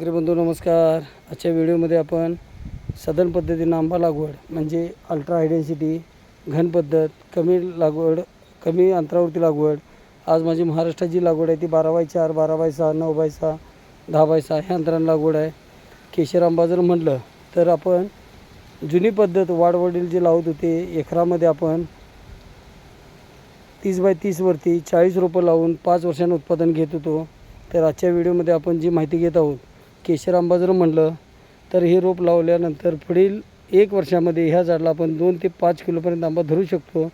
शेतकरी बंधू नमस्कार. आजच्या व्हिडिओमध्ये आपण सदन पद्धतीनं आंबा लागवड म्हणजे अल्ट्रा हायडेन्सिटी घन पद्धत कमी लागवड कमी अंतरावरती लागवड आज माझी महाराष्ट्रात जी लागवड आहे ती बारा बाय चार बारा बाय सहा नऊ बाय सहा दहा बाय सहा ह्या अंतरानं लागवड आहे. केशर आंबा जर म्हटलं तर आपण जुनी पद्धत वाडवडील जे लावत होते एकरामध्ये आपण तीस बाय तीसवरती चाळीस रोपं लावून पाच वर्षांनं उत्पादन घेत होतो. तर आजच्या व्हिडिओमध्ये आपण जी माहिती घेत आहोत केशर आंबा जर म्हटलं तर हे रोप लावल्यानंतर पुढील एक वर्षामध्ये ह्या झाडाला आपण दोन ते पाच किलोपर्यंत आंबा धरू शकतो.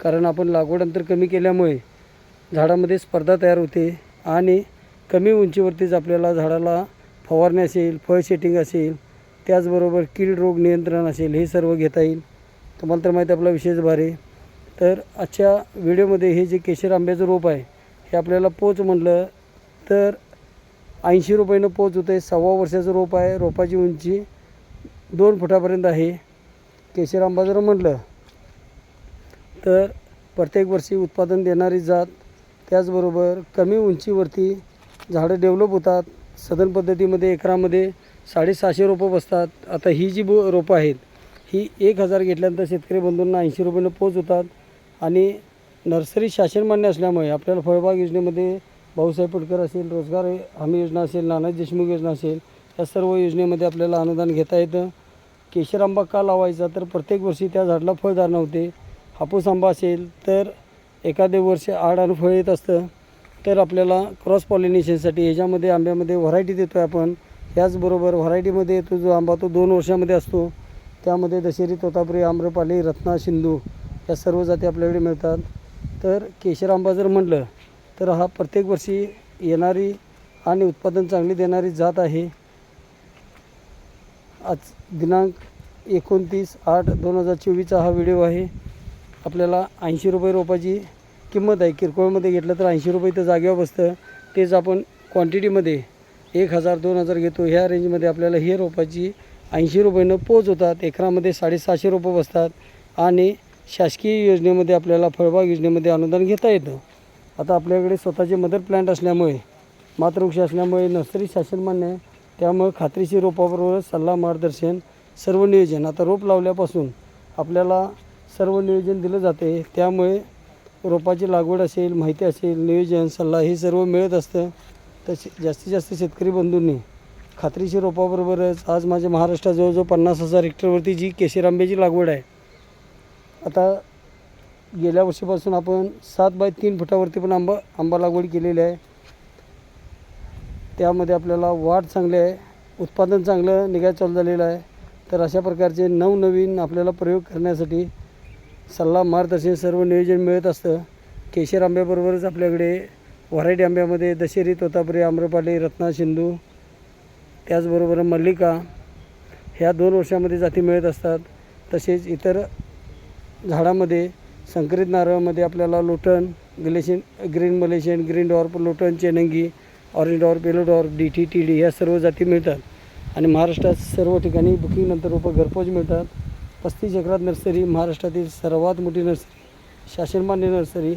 कारण आपण लागवड अंतर कमी केल्यामुळे झाडामध्ये स्पर्धा तयार होते आणि कमी उंचीवरतीच आपल्याला झाडाला फवारणी असेल फळ सेटिंग असेल त्याचबरोबर कीड रोग नियंत्रण असेल हे सर्व घेता येईल. तुम्हाला तर माहिती आहे आपला विशेष भारी तर आजच्या व्हिडिओमध्ये हे जे केशर आंब्याचं रोप आहे हे आपल्याला पोच म्हटलं तर ऐंशी रुपयानं पोच होतं आहे सव्वा वर्षाचं रोप आहे. रोपाची उंची दोन फुटापर्यंत आहे. केशर आंबा जर म्हटलं तर प्रत्येक वर्षी उत्पादन देणारी जात त्याचबरोबर कमी उंचीवरती झाडं डेव्हलप होतात. सदन पद्धतीमध्ये एकरामध्ये साडेसहाशे रोपं बसतात. आता ही जी बो रोपं आहेत ही एक हजार घेतल्यानंतर शेतकरी बंधूंना ऐंशी रुपयानं पोच होतात. आणि नर्सरी शासन मान्य असल्यामुळे आपल्याला फळबाग योजनेमध्ये भाऊसाहेब पटकर असेल रोजगार हमी योजना असेल नाना देशमुख योजना असेल या सर्व योजनेमध्ये आपल्याला अनुदान घेता येतं. केशर आंबा का लावायचा? तर प्रत्येक वर्षी त्या झाडाला फळधारणा होते हापूस आंबा असेल तर एखादे वर्ष आड आणि फळ येत असतं. तर आपल्याला क्रॉस पॉलिनेशनसाठी ह्याच्यामध्ये आंब्यामध्ये व्हरायटी देतो आहे आपण. त्याचबरोबर व्हरायटीमध्ये येतो जो आंबा तो दोन वर्षामध्ये असतो. त्यामध्ये दशेरी तोतापुरी आम्रपाली रत्ना सिंधू या सर्व जाती आपल्याकडे मिळतात. तर केशर आंबा जर म्हटलं तर हा प्रत्येक वर्षी येणारी आणि उत्पादन चांगली देणारी जात आहे. आज दिनांक एकोणतीस आठ दोन हजार चोवीसचा हा व्हिडिओ आहे. आपल्याला ऐंशी रुपये रोपाची किंमत आहे. किरकोळमध्ये घेतलं तर ऐंशी रुपये तर जागेवर बसतं. तेच आपण क्वांटिटीमध्ये एक हजार दोन हजार घेतो. ह्या रेंजमध्ये आपल्याला हे रोपाची ऐंशी रुपयानं पोच होतात. एकरामध्ये साडेसहाशे रोपं बसतात. आणि शासकीय योजनेमध्ये आपल्याला फळबाग योजनेमध्ये अनुदान घेता येतं. आता आपल्याकडे स्वतःचे मदर प्लांट असल्यामुळे मातृवृक्ष असल्यामुळे नर्सरी शासन मान्य आहे. त्यामुळे खात्रीशीर रोपाबरोबर सल्ला मार्गदर्शन सर्व नियोजन. आता रोप लावल्यापासून आपल्याला सर्व नियोजन दिलं जाते. त्यामुळे रोपाची लागवड असेल माहिती असेल नियोजन सल्ला हे सर्व मिळत असतं. तर जास्तीत जास्त शेतकरी बंधूंनी खात्रीशीर रोपाबरोबरच आज माझ्या महाराष्ट्रात जवळजवळ पन्नास हजार हेक्टरवरती जी केशर आंब्याची लागवड आहे. आता गेल्या वर्षीपासून आपण सात बाय तीन फुटावरती पण आंबा आंबा लागवड केलेली आहे. त्यामध्ये आपल्याला वाढ चांगली आहे उत्पादन चांगलं निघायचं चालू झालेलं आहे. तर अशा प्रकारचे नवनवीन आपल्याला प्रयोग करण्यासाठी सल्ला मार्गदर्शन सर्व नियोजन मिळत असतं. केशर आंब्याबरोबरच आपल्याकडे व्हरायटी आंब्यामध्ये दशेरी तोतापुरी आम्रपाली रत्ना सिंधू त्याचबरोबर मल्लिका ह्या दोन वर्षामध्ये जाती मिळत असतात. तसेच इतर झाडामध्ये संकरित नारळामध्ये आपल्याला लोटन ग्लेशियन ग्रीन मलेशियन ग्रीन डॉर्प लोटन चेनंगी orange dwarf yellow dwarf D T T D ह्या सर्व जाती मिळतात. आणि महाराष्ट्रात सर्व ठिकाणी बुकिंगनंतर रोपं घरपोच मिळतात. पस्तीस एकरात नर्सरी महाराष्ट्रातील सर्वात मोठी नर्सरी शासनमान्य नर्सरी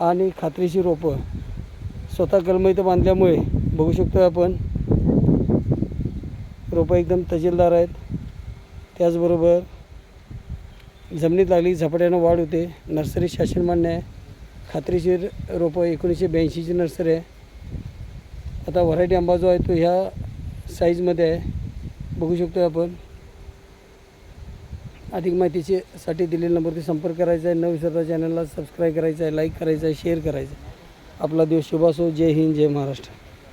आणि खात्रीशीर रोपं. स्वतः कलम इथं बांधल्यामुळे बघू शकतो आपण रोपं एकदम तजेलदार आहेत. त्याचबरोबर जमिनीत लागली झपाट्यानं वाढ होते. नर्सरी शासन मान्य आहे. खात्रीशीर रोपं एकोणीसशे ब्याऐंशीची नर्सरी आहे. आता व्हरायटी आंबा जो आहे तो ह्या साईजमध्ये आहे. बघू शकतो आपण. अधिक माहितीसाठी दिलेल्या नंबरवरती संपर्क करायचा आहे. न विसरता चॅनलला सबस्क्राईब करायचं आहे लाईक करायचं आहे शेअर करायचं आहे. आपला दिवस शुभ असो. जय हिंद जय महाराष्ट्र.